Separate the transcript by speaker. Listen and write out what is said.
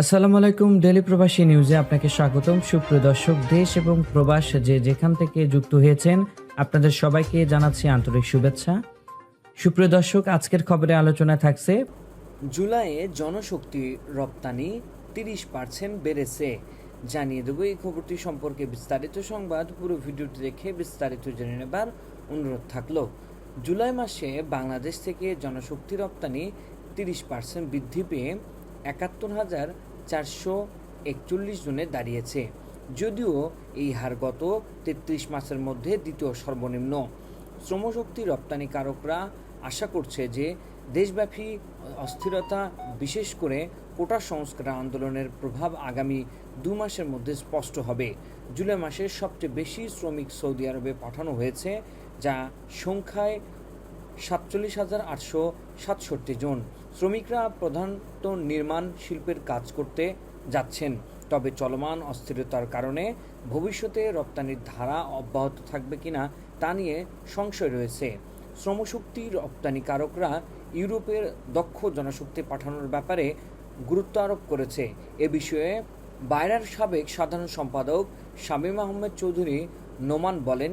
Speaker 1: আসসালামু আলাইকুম ডেলি প্রবাসী নিউজে আপনাকে স্বাগতম। সুপ্রিয় দর্শক, দেশ এবং প্রবাস যে যেখান থেকে যুক্ত হয়েছেন, আপনাদের সবাইকে জানাচ্ছি আন্তরিক শুভেচ্ছা। সুপ্রিয় দর্শক, আজকের খবরে আলোচনা থাকছে,
Speaker 2: জুলাইয়ে জনশক্তি রপ্তানি তিরিশ পার্সেন্ট বেড়েছে। জানিয়ে দেবো এই খবরটি সম্পর্কে বিস্তারিত সংবাদ। পুরো ভিডিওটি দেখে বিস্তারিত জেনে নেবার অনুরোধ থাকল। জুলাই মাসে বাংলাদেশ থেকে জনশক্তি রপ্তানি তিরিশ পার্সেন্ট বৃদ্ধি পেয়ে একাত্তর হাজার চারশো একচল্লিশ জনে দাঁড়িয়েছে। যদিও এই হার গত তেত্রিশ মাসের মধ্যে দ্বিতীয় সর্বনিম্ন। শ্রমশক্তি রপ্তানিকারকরা আশা করছে যে দেশব্যাপী অস্থিরতা, বিশেষ করে কোটা সংস্কার আন্দোলনের প্রভাব আগামী দু মাসের মধ্যে স্পষ্ট হবে। জুলাই মাসে সবচেয়ে বেশি শ্রমিক সৌদি আরবে পাঠানো হয়েছে, যা সংখ্যায় সাতচল্লিশ হাজার আটশো সাতষট্টি জন। শ্রমিকরা প্রধানত নির্মাণ শিল্পের কাজ করতে যাচ্ছেন, তবে চলমান অস্থিরতার কারণে ভবিষ্যতে রপ্তানির ধারা অব্যাহত থাকবে কিনা তা নিয়ে সংশয় রয়েছে। শ্রমশক্তি রপ্তানিকারকরা ইউরোপের দক্ষ জনশক্তি পাঠানোর ব্যাপারে গুরুত্ব আরোপ করেছে। এ বিষয়ে বাইরার সাবেক সাধারণ সম্পাদক শামীম আহমেদ চৌধুরী নোমান বলেন